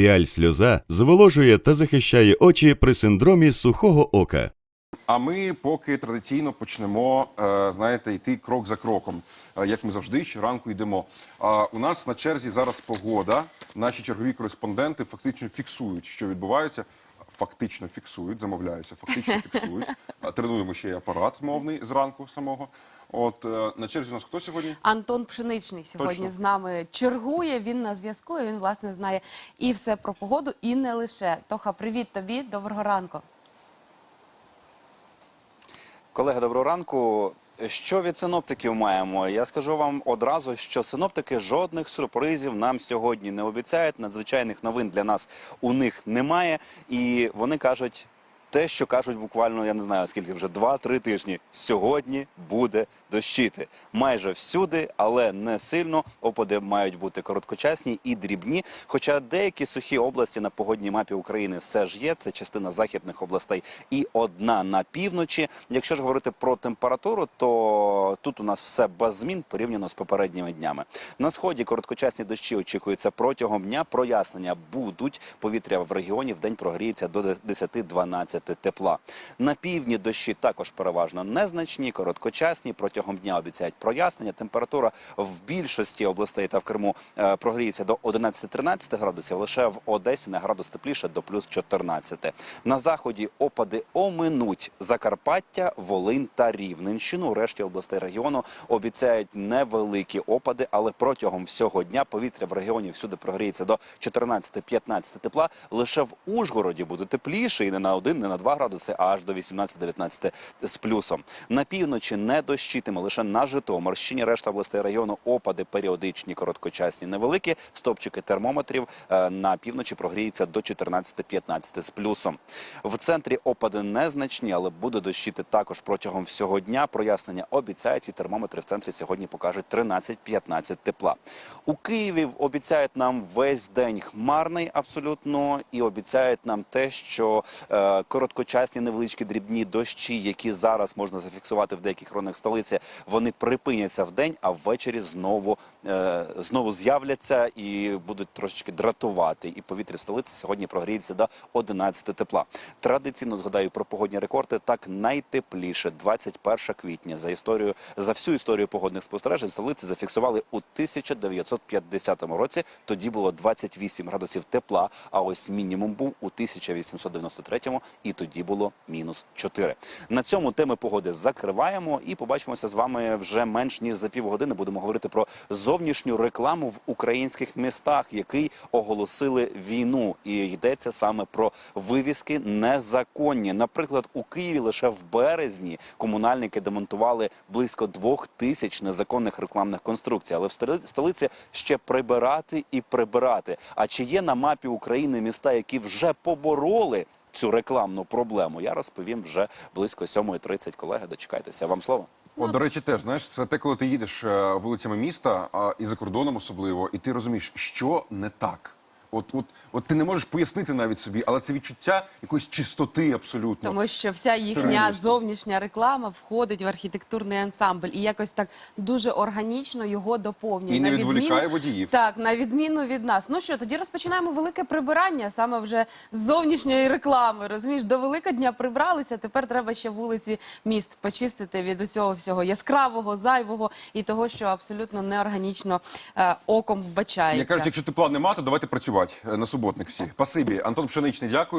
Піаль сльоза зволожує та захищає очі при синдромі сухого ока. А ми поки традиційно почнемо, е, знаєте, йти крок за кроком, е, як ми завжди щоранку йдемо. У нас на черзі зараз погода. Наші чергові кореспонденти фактично фіксують, що відбувається. Фактично фіксують, замовляюся, фактично фіксують. Тренуємо ще й апарат мовний зранку самого. От е, на черзі у нас хто сьогодні? Антон Пшеничний сьогодні Точно. з нами чергує. Він на зв'язку. і Він власне знає і все про погоду, і не лише. Тоха, привіт тобі, доброго ранку. Колеги, доброго ранку. Що від синоптиків маємо? Я скажу вам одразу, що синоптики жодних сюрпризів нам сьогодні не обіцяють. Надзвичайних новин для нас у них немає, і вони кажуть. Те, що кажуть буквально, я не знаю скільки вже 2-3 тижні. Сьогодні буде дощити. Майже всюди, але не сильно. Опади мають бути короткочасні і дрібні. Хоча деякі сухі області на погодній мапі України все ж є. Це частина західних областей і одна на півночі. Якщо ж говорити про температуру, то тут у нас все без змін порівняно з попередніми днями. На сході короткочасні дощі очікуються протягом дня. Прояснення будуть. Повітря в регіоні в день прогріється до 10-12 тепла. На півдні дощі також переважно незначні, короткочасні. Протягом дня обіцяють прояснення. Температура в більшості областей та в Криму е, прогріється до 11-13 градусів. Лише в Одесі на градус тепліше до плюс 14. На заході опади оминуть Закарпаття, Волинь та Рівненщину. Решті областей регіону обіцяють невеликі опади, але протягом всього дня повітря в регіоні всюди прогріється до 14-15 тепла. Лише в Ужгороді буде тепліше і не на 1, не на 2 градуси, а аж до 18-19 з плюсом. На півночі не дощитиме лише на Житомирщині. Решта областей регіону опади періодичні, короткочасні, невеликі. Стопчики термометрів е, на півночі прогріється до 14-15 з плюсом. В центрі опади незначні, але буде дощити також протягом всього дня. Прояснення обіцяють, і термометри в центрі сьогодні покажуть 13-15 тепла. У Києві обіцяють нам весь день хмарний абсолютно, і обіцяють нам те, що е, короткочасні невеличкі дрібні дощі, які зараз можна зафіксувати в деяких районах столиці, вони припиняться в день, а ввечері знову е, знову з'являться і будуть трошечки дратувати. І повітря в столиці сьогодні прогріється до 11 тепла. Традиційно згадаю про погодні рекорди. Так найтепліше 21 квітня за історію за всю історію погодних спостережень столиці зафіксували у 1950 році. Тоді було 28 градусів тепла. А ось мінімум був у 1893 і тоді було мінус 4. На цьому теми погоди закриваємо і побачимося з вами вже менш ніж за півгодини. Будемо говорити про зовнішню рекламу в українських містах, який оголосили війну, і йдеться саме про вивіски незаконні. Наприклад, у Києві лише в березні комунальники демонтували близько двох тисяч незаконних рекламних конструкцій. Але в столи- столиці ще прибирати і прибирати. А чи є на мапі України міста, які вже побороли? Цю рекламну проблему я розповім вже близько 7.30. Колеги, дочекайтеся. Вам слово. О, до речі, теж знаєш, це те, коли ти їдеш е, вулицями міста, і за кордоном особливо, і ти розумієш, що не так. От, от, от ти не можеш пояснити навіть собі, але це відчуття якоїсь чистоти абсолютно. Тому що вся їхня Стерильності. зовнішня реклама входить в архітектурний ансамбль і якось так дуже органічно його доповнює. І не На відволікає водіїв. Так, на відміну від нас. Ну що, тоді розпочинаємо велике прибирання саме вже з зовнішньої реклами. Розумієш, до Великодня прибралися. Тепер треба ще вулиці міст почистити від усього всього яскравого, зайвого і того, що абсолютно неорганічно е, оком вбачається. Я кажуть, якщо тепла нема, то давайте працювати е, на суботник всі. Спасибі. Антон Пшеничний, дякую.